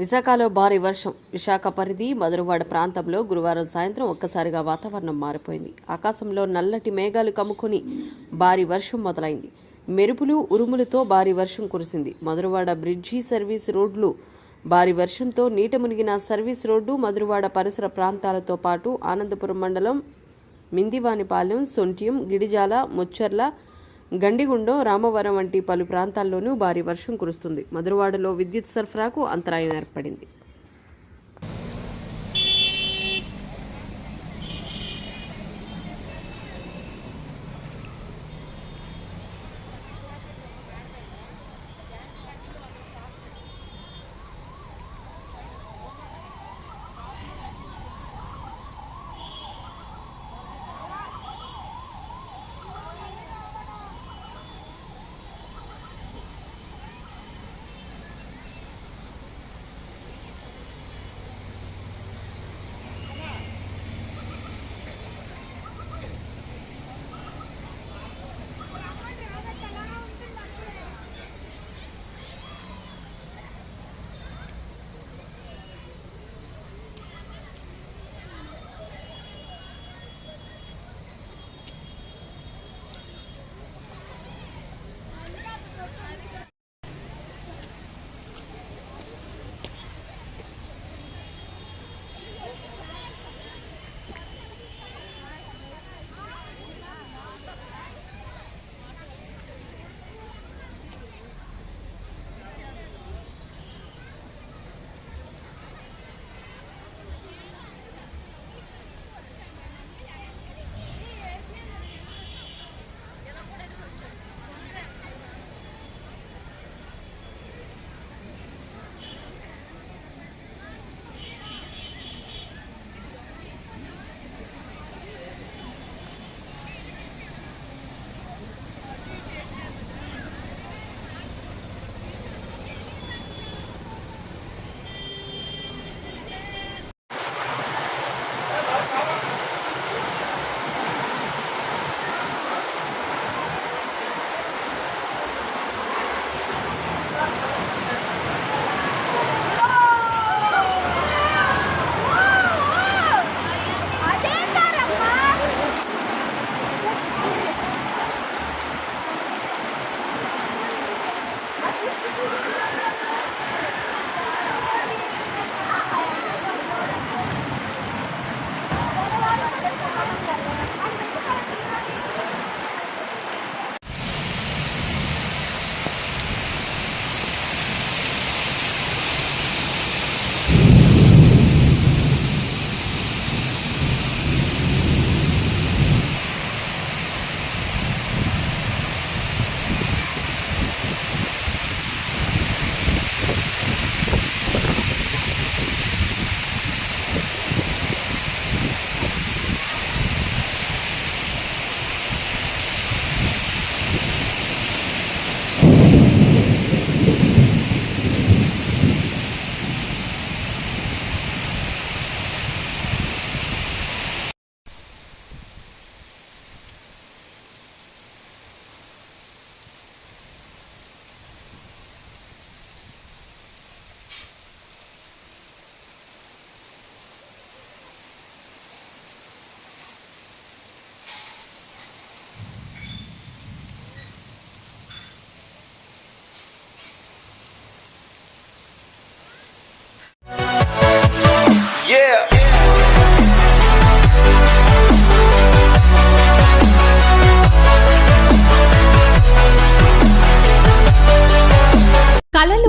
విశాఖలో భారీ వర్షం. విశాఖ పరిధి మధురవాడ ప్రాంతంలో గురువారం సాయంత్రం ఒక్కసారిగా వాతావరణం మారిపోయింది. ఆకాశంలో నల్లటి మేఘాలు కమ్ముకొని భారీ వర్షం మొదలైంది. మెరుపులు ఉరుములతో భారీ వర్షం కురిసింది. మధురవాడ బ్రిడ్జి సర్వీస్ రోడ్లు భారీ వర్షంతో నీట మునిగిన సర్వీస్ రోడ్డు మధురవాడ పరిసర ప్రాంతాలతో పాటు ఆనందపురం మండలం మిందివానిపాలెం సొంట్యం గిడిజాల ముచ్చర్ల గండిగుండం రామవరం వంటి పలు ప్రాంతాల్లోనూ భారీ వర్షం కురుస్తుంది. మధురవాడలో విద్యుత్ సరఫరాకు అంతరాయం ఏర్పడింది.